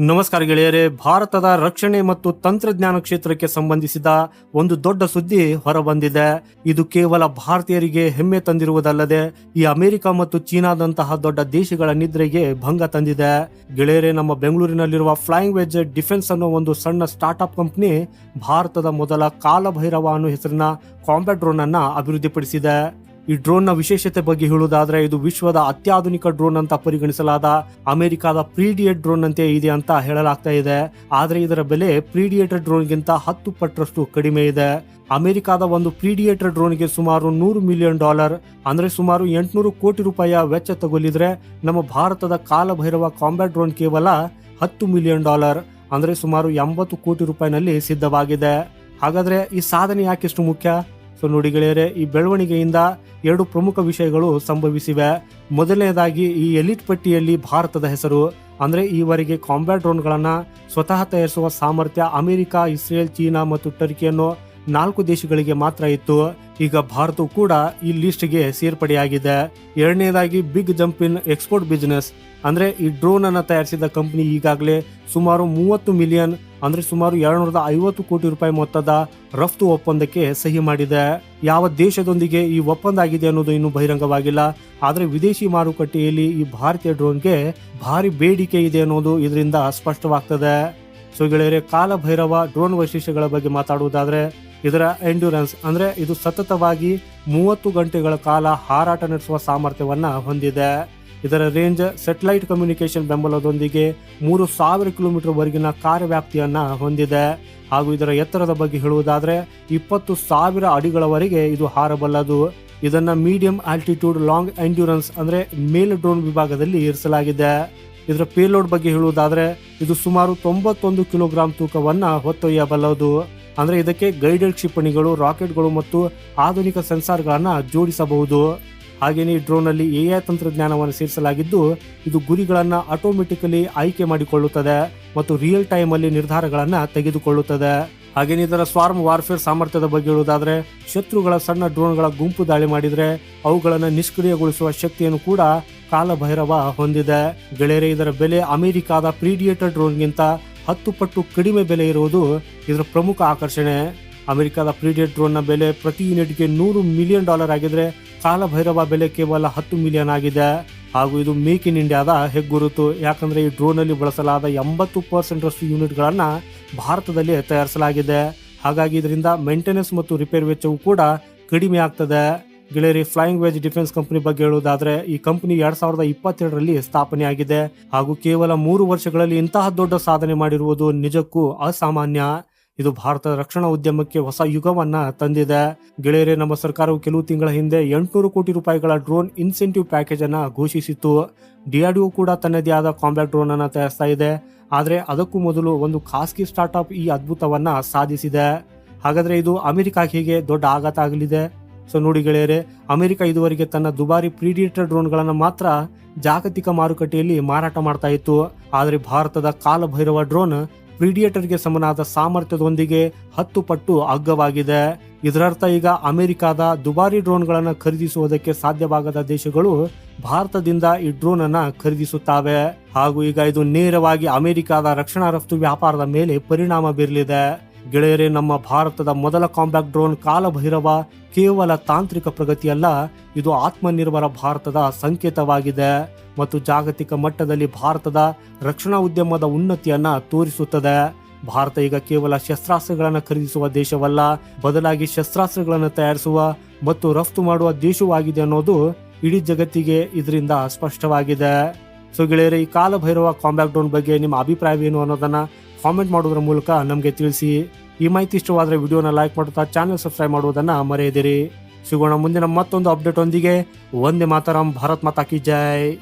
ನಮಸ್ಕಾರ ಗೆಳೆಯರೇ. ಭಾರತದ ರಕ್ಷಣೆ ಮತ್ತು ತಂತ್ರಜ್ಞಾನ ಕ್ಷೇತ್ರಕ್ಕೆ ಸಂಬಂಧಿಸಿದ ಒಂದು ದೊಡ್ಡ ಸುದ್ದಿ ಹೊರಬಂದಿದೆ. ಇದು ಕೇವಲ ಭಾರತೀಯರಿಗೆ ಹೆಮ್ಮೆ ತಂದಿರುವುದಲ್ಲದೆ, ಈ ಅಮೆರಿಕ ಮತ್ತು ಚೀನಾದಂತಹ ದೊಡ್ಡ ದೇಶಗಳ ನಿದ್ರೆಗೆ ಭಂಗ ತಂದಿದೆ. ಗೆಳೆಯರೇ, ನಮ್ಮ ಬೆಂಗಳೂರಿನಲ್ಲಿರುವ ಫ್ಲೈಯಿಂಗ್ ವೆಜ್ ಡಿಫೆನ್ಸ್ ಅನ್ನೋ ಒಂದು ಸಣ್ಣ ಸ್ಟಾರ್ಟ್ಅಪ್ ಕಂಪ್ನಿ ಭಾರತದ ಮೊದಲ ಕಾಲಭೈರವ ಅನ್ನೋ ಹೆಸರಿನ ಕಾಂಬ್ಯಾಟ್ ಡ್ರೋನ್ ಅನ್ನ ಅಭಿವೃದ್ಧಿಪಡಿಸಿದೆ. ಈ ಡ್ರೋನ್ನ ವಿಶೇಷತೆ ಬಗ್ಗೆ ಹೇಳುವುದಾದ್ರೆ ಇದು ವಿಶ್ವದ ಅತ್ಯಾಧುನಿಕ ಡ್ರೋನ್ ಅಂತ ಪರಿಗಣಿಸಲಾದ ಅಮೆರಿಕದ ಪ್ರೀಡಿಯೇಟ್ ಡ್ರೋನ್ ಅಂತೆ ಇದೆ ಅಂತ ಹೇಳಲಾಗ್ತಾ ಇದೆ. ಆದ್ರೆ ಇದರ ಬೆಲೆ ಪ್ರೀಡಿಯೇಟರ್ ಡ್ರೋನ್ಗಿಂತ ಹತ್ತು ಪಟ್ಟರಷ್ಟು ಕಡಿಮೆ ಇದೆ. ಅಮೆರಿಕದ ಒಂದು ಪ್ರೀಡಿಯೇಟರ್ ಡ್ರೋನ್ಗೆ ಸುಮಾರು ನೂರು ಮಿಲಿಯನ್ ಡಾಲರ್, ಅಂದ್ರೆ ಸುಮಾರು ಎಂಟುನೂರು ಕೋಟಿ ರೂಪಾಯಿಯ ವೆಚ್ಚ ತಗೊಲಿದ್ರೆ ನಮ್ಮ ಭಾರತದ ಕಾಲಭೈರವ ಕಾಂಬ್ಯಾಟ್ ಡ್ರೋನ್ ಕೇವಲ ಹತ್ತು ಮಿಲಿಯನ್ ಡಾಲರ್, ಅಂದ್ರೆ ಸುಮಾರು ಎಂಬತ್ತು ಕೋಟಿ ರೂಪಾಯಿನಲ್ಲಿ ಸಿದ್ಧವಾಗಿದೆ. ಹಾಗಾದ್ರೆ ಈ ಸಾಧನೆ ಯಾಕೆಷ್ಟು ಮುಖ್ಯ? ಸೊ ನೋಡಿ ಗೆಳೆಯರೆ, ಈ ಬೆಳವಣಿಗೆಯಿಂದ ಎರಡು ಪ್ರಮುಖ ವಿಷಯಗಳು ಸಂಭವಿಸಿವೆ. ಮೊದಲನೇದಾಗಿ ಈ ಎಲಿಟ್ ಪಟ್ಟಿಯಲ್ಲಿ ಭಾರತದ ಹೆಸರು. ಅಂದ್ರೆ ಈವರೆಗೆ ಕಾಂಬ್ಯಾಟ್ ಡ್ರೋನ್ಗಳನ್ನು ಸ್ವತಃ ತಯಾರಿಸುವ ಸಾಮರ್ಥ್ಯ ಅಮೆರಿಕ, ಇಸ್ರೇಲ್, ಚೀನಾ ಮತ್ತು ಟರ್ಕಿಯನ್ನು ನಾಲ್ಕು ದೇಶಗಳಿಗೆ ಮಾತ್ರ ಇತ್ತು. ಈಗ ಭಾರತವು ಕೂಡ ಈ ಲಿಸ್ಟ್ಗೆ ಸೇರ್ಪಡೆಯಾಗಿದೆ. ಎರಡನೇದಾಗಿ big jump in export business ಅಂದ್ರೆ ಈ ಡ್ರೋನ್ ಅನ್ನು ತಯಾರಿಸಿದ ಕಂಪನಿ ಈಗಾಗಲೇ ಸುಮಾರು ಮೂವತ್ತು ಮಿಲಿಯನ್ ಅಂದ್ರೆ ಸುಮಾರು ಎರಡ್ನೂರದ ಐವತ್ತು ಕೋಟಿ ರೂಪಾಯಿ ಮೊತ್ತದ ರಫ್ತು ಒಪ್ಪಂದಕ್ಕೆ ಸಹಿ ಮಾಡಿದೆ. ಯಾವ ದೇಶದೊಂದಿಗೆ ಈ ಒಪ್ಪಂದ ಆಗಿದೆ ಅನ್ನೋದು ಇನ್ನೂ ಬಹಿರಂಗವಾಗಿಲ್ಲ. ಆದರೆ ವಿದೇಶಿ ಮಾರುಕಟ್ಟೆಯಲ್ಲಿ ಈ ಭಾರತೀಯ ಡ್ರೋನ್ಗೆ ಭಾರಿ ಬೇಡಿಕೆ ಇದೆ ಅನ್ನೋದು ಇದರಿಂದ ಸ್ಪಷ್ಟವಾಗ್ತದೆ. ಸೊ ಗೆಳೆಯರೆ, ಕಾಲಭೈರವ ಡ್ರೋನ್ ವೈಶಿಷ್ಟ್ಯಗಳ ಬಗ್ಗೆ ಮಾತಾಡುವುದಾದ್ರೆ ಇದರ ಎಂಡ್ಯೂರೆನ್ಸ್ ಅಂದ್ರೆ ಇದು ಸತತವಾಗಿ ಮೂವತ್ತು ಗಂಟೆಗಳ ಕಾಲ ಹಾರಾಟ ನಡೆಸುವ ಸಾಮರ್ಥ್ಯವನ್ನ ಹೊಂದಿದೆ. ಇದರ ರೇಂಜ್ ಸೆಟಲೈಟ್ ಕಮ್ಯುನಿಕೇಶನ್ ಬೆಂಬಲದೊಂದಿಗೆ ಮೂರು ಸಾವಿರ ಕಿಲೋಮೀಟರ್ ವರೆಗಿನ ಕಾರ್ಯವ್ಯಾಪ್ತಿಯನ್ನ ಹೊಂದಿದೆ. ಹಾಗೂ ಇದರ ಎತ್ತರದ ಬಗ್ಗೆ ಹೇಳುವುದಾದರೆ ಇಪ್ಪತ್ತು ಸಾವಿರ ಅಡಿಗಳವರೆಗೆ ಇದು ಹಾರಬಲ್ಲದು. ಇದನ್ನು ಮೀಡಿಯಂ ಆಲ್ಟಿಟ್ಯೂಡ್ ಲಾಂಗ್ ಎಂಡ್ಯೂರೆನ್ಸ್ ಅಂದ್ರೆ ಮೇಲ್ ಡ್ರೋನ್ ವಿಭಾಗದಲ್ಲಿ ಇರಿಸಲಾಗಿದೆ. ಇದರ ಪೇಲೋಡ್ ಬಗ್ಗೆ ಹೇಳುವುದಾದರೆ ಇದು ಸುಮಾರು ತೊಂಬತ್ತೊಂದು ಕಿಲೋಗ್ರಾಂ ತೂಕವನ್ನ ಹೊತ್ತೊಯ್ಯಬಲ್ಲದು. ಅಂದ್ರೆ ಇದಕ್ಕೆ ಗೈಡೆಡ್ ಕ್ಷಿಪಣಿಗಳು ರಾಕೆಟ್ಗಳು ಮತ್ತು ಆಧುನಿಕ ಸೆನ್ಸಾರ್ಗಳನ್ನು ಜೋಡಿಸಬಹುದು. ಹಾಗೆಯೇ ಈ ಡ್ರೋನ್ ಅಲ್ಲಿ ಎಐ ತಂತ್ರಜ್ಞಾನವನ್ನು ಸೇರಿಸಲಾಗಿದ್ದು, ಇದು ಗುರಿಗಳನ್ನು ಆಟೋಮೆಟಿಕಲಿ ಆಯ್ಕೆ ಮಾಡಿಕೊಳ್ಳುತ್ತದೆ ಮತ್ತು ರಿಯಲ್ ಟೈಮ್ ಅಲ್ಲಿ ನಿರ್ಧಾರಗಳನ್ನ ತೆಗೆದುಕೊಳ್ಳುತ್ತದೆ. ಹಾಗೇನೆ ಇದರ ಸ್ವಾರ್ಮ್ ವಾರ್ಫೇರ್ ಸಾಮರ್ಥ್ಯದ ಬಗ್ಗೆ ಹೇಳುವುದಾದ್ರೆ, ಶತ್ರುಗಳ ಸಣ್ಣ ಡ್ರೋನ್ಗಳ ಗುಂಪು ದಾಳಿ ಮಾಡಿದ್ರೆ, ಅವುಗಳನ್ನು ನಿಷ್ಕ್ರಿಯಗೊಳಿಸುವ ಶಕ್ತಿಯನ್ನು ಕೂಡ ಕಾಲಭೈರವ ಹೊಂದಿದೆ. ಗೆಳೆಯರೆ, ಇದರ ಬೆಲೆ ಅಮೆರಿಕಾದ ಪ್ರೀಡಿಯೇಟರ್ ಡ್ರೋನ್ಗಿಂತ ಹತ್ತು ಪಟ್ಟು ಕಡಿಮೆ ಬೆಲೆ ಇರುವುದು ಇದರ ಪ್ರಮುಖ ಆಕರ್ಷಣೆ. ಅಮೆರಿಕದ ಪ್ರೀಡಿಯೇಟ್ ಡ್ರೋನ್ನ ಬೆಲೆ ಪ್ರತಿ ಯೂನಿಟ್ಗೆ ನೂರು ಮಿಲಿಯನ್ ಡಾಲರ್ ಆಗಿದ್ರೆ ಕಾಲಭೈರವ ಬೆಲೆ ಕೇವಲ ಹತ್ತು ಮಿಲಿಯನ್ ಆಗಿದೆ. ಹಾಗೂ ಇದು ಮೇಕ್ ಇನ್ ಇಂಡಿಯಾದ ಹೆಗ್ಗುರುತು. ಯಾಕಂದ್ರೆ ಈ ಡ್ರೋನ್ ಅಲ್ಲಿ ಬಳಸಲಾದ ಎಂಬತ್ತು ಯೂನಿಟ್ಗಳನ್ನು ಯೂನಿಟ್ಗಳನ್ನ ಭಾರತದಲ್ಲಿ ತಯಾರಿಸಲಾಗಿದೆ. ಹಾಗಾಗಿ ಇದರಿಂದ ಮೇಂಟೆನೆನ್ಸ್ ಮತ್ತು ರಿಪೇರ್ ವೆಚ್ಚವು ಕೂಡ ಕಡಿಮೆ ಆಗ್ತದೆ. ಗೆಳೆಯರಿ, ಫ್ಲೈಯಿಂಗ್ ವೆಜ್ ಡಿಫೆನ್ಸ್ ಕಂಪನಿ ಬಗ್ಗೆ ಹೇಳುವುದಾದ್ರೆ ಈ ಕಂಪನಿ ಎರಡ್ ಸಾವಿರದ ಇಪ್ಪತ್ತೆರಡರಲ್ಲಿ ಸ್ಥಾಪನೆಯಾಗಿದೆ. ಹಾಗೂ ಕೇವಲ ಮೂರು ವರ್ಷಗಳಲ್ಲಿ ಇಂತಹ ದೊಡ್ಡ ಸಾಧನೆ ಮಾಡಿರುವುದು ನಿಜಕ್ಕೂ ಅಸಾಮಾನ್ಯ. ಇದು ಭಾರತದ ರಕ್ಷಣಾ ಉದ್ಯಮಕ್ಕೆ ಹೊಸ ಯುಗವನ್ನ ತಂದಿದೆ. ಗೆಳೆಯರೆ, ನಮ್ಮ ಸರ್ಕಾರವು ಕೆಲವು ತಿಂಗಳ ಹಿಂದೆ ಎಂಟುನೂರು ಕೋಟಿ ರೂಪಾಯಿಗಳ ಡ್ರೋನ್ ಇನ್ಸೆಂಟಿವ್ ಪ್ಯಾಕೇಜ್ ಅನ್ನ ಘೋಷಿಸಿತ್ತು. ಡಿಆರ್ಡಿಒ ಕೂಡ ತನ್ನದೇ ಆದ ಕಾಂಬ್ಯಾಟ್ ಡ್ರೋನ್ ಅನ್ನ ತಯಾರಿಸ್ತಾ ಇದೆ ಆದ್ರೆ ಅದಕ್ಕೂ ಮೊದಲು ಒಂದು ಖಾಸಗಿ ಸ್ಟಾರ್ಟ್ಅಪ್ ಈ ಅದ್ಭುತವನ್ನ ಸಾಧಿಸಿದೆ. ಹಾಗಾದ್ರೆ ಇದು ಅಮೆರಿಕಾಗೆ ಹೇಗೆ ದೊಡ್ಡ ಆಘಾತ ಆಗಲಿದೆ? ಸೊ ನೋಡಿ ಗೆಳೆಯರೆ, ಅಮೆರಿಕ ಇದುವರೆಗೆ ತನ್ನ ದುಬಾರಿ ಪ್ರೀಡಿಯೇಟರ್ ಡ್ರೋನ್ಗಳನ್ನು ಮಾತ್ರ ಜಾಗತಿಕ ಮಾರುಕಟ್ಟೆಯಲ್ಲಿ ಮಾರಾಟ ಮಾಡ್ತಾ ಇತ್ತು. ಆದರೆ ಭಾರತದ ಕಾಲಭೈರವ ಡ್ರೋನ್ ಪ್ರೀಡಿಯೇಟರ್ಗೆ ಸಮನಾದ ಸಾಮರ್ಥ್ಯದೊಂದಿಗೆ ಹತ್ತು ಪಟ್ಟು ಅಗ್ಗವಾಗಿದೆ. ಇದರರ್ಥ ಈಗ ಅಮೆರಿಕದ ದುಬಾರಿ ಡ್ರೋನ್ಗಳನ್ನು ಖರೀದಿಸುವುದಕ್ಕೆ ಸಾಧ್ಯವಾಗದ ದೇಶಗಳು ಭಾರತದಿಂದ ಈ ಡ್ರೋನ್ ಅನ್ನ ಖರೀದಿಸುತ್ತವೆ. ಹಾಗೂ ಈಗ ಇದು ನೇರವಾಗಿ ಅಮೆರಿಕದ ರಕ್ಷಣಾ ರಫ್ತು ವ್ಯಾಪಾರದ ಮೇಲೆ ಪರಿಣಾಮ ಬೀರಲಿದೆ. ಗೆಳೆಯರೇ, ನಮ್ಮ ಭಾರತದ ಮೊದಲ ಕಾಂಬ್ಯಾಕ್ ಡ್ರೋನ್ ಕಾಲಭೈರವ ಕೇವಲ ತಾಂತ್ರಿಕ ಪ್ರಗತಿಯಲ್ಲ, ಇದು ಆತ್ಮನಿರ್ಭರ ಭಾರತದ ಸಂಕೇತವಾಗಿದೆ ಮತ್ತು ಜಾಗತಿಕ ಮಟ್ಟದಲ್ಲಿ ಭಾರತದ ರಕ್ಷಣಾ ಉದ್ಯಮದ ಉನ್ನತಿಯನ್ನ ತೋರಿಸುತ್ತದೆ. ಭಾರತ ಈಗ ಕೇವಲ ಶಸ್ತ್ರಾಸ್ತ್ರಗಳನ್ನು ಖರೀದಿಸುವ ದೇಶವಲ್ಲ, ಬದಲಾಗಿ ಶಸ್ತ್ರಾಸ್ತ್ರಗಳನ್ನು ತಯಾರಿಸುವ ಮತ್ತು ರಫ್ತು ಮಾಡುವ ದೇಶವಾಗಿದೆ ಅನ್ನೋದು ಇಡೀ ಜಗತ್ತಿಗೆ ಇದರಿಂದ ಸ್ಪಷ್ಟವಾಗಿದೆ. ಸೊ ಗೆಳೆಯರೆ, ಈ ಕಾಲಭೈರವ ಕಾಂಬ್ಯಾಕ್ ಡ್ರೋನ್ ಬಗ್ಗೆ ನಿಮ್ಮ ಅಭಿಪ್ರಾಯವೇನು ಅನ್ನೋದನ್ನ ಕಾಮೆಂಟ್ ಮಾಡೋದ್ರ ಮೂಲಕ ನಮಗೆ ತಿಳಿಸಿ. ಈ ಮಾಹಿತಿ ಇಷ್ಟವಾದರೆ ವಿಡಿಯೋನ ಲೈಕ್ ಮಾಡುತ್ತಾ ಚಾನೆಲ್ ಸಬ್ಸ್ಕ್ರೈಬ್ ಮಾಡುವುದನ್ನ ಮರೆಯದಿರಿ. ಸಿಗೋಣ ಮುಂದಿನ ಮತ್ತೊಂದು ಅಪ್ಡೇಟ್ ಒಂದಿಗೆ. ಒಂದೇ ಮಾತಾರಾಮ್ ಭಾರತ್ ಮಾತಾಕಿ ಜೈ.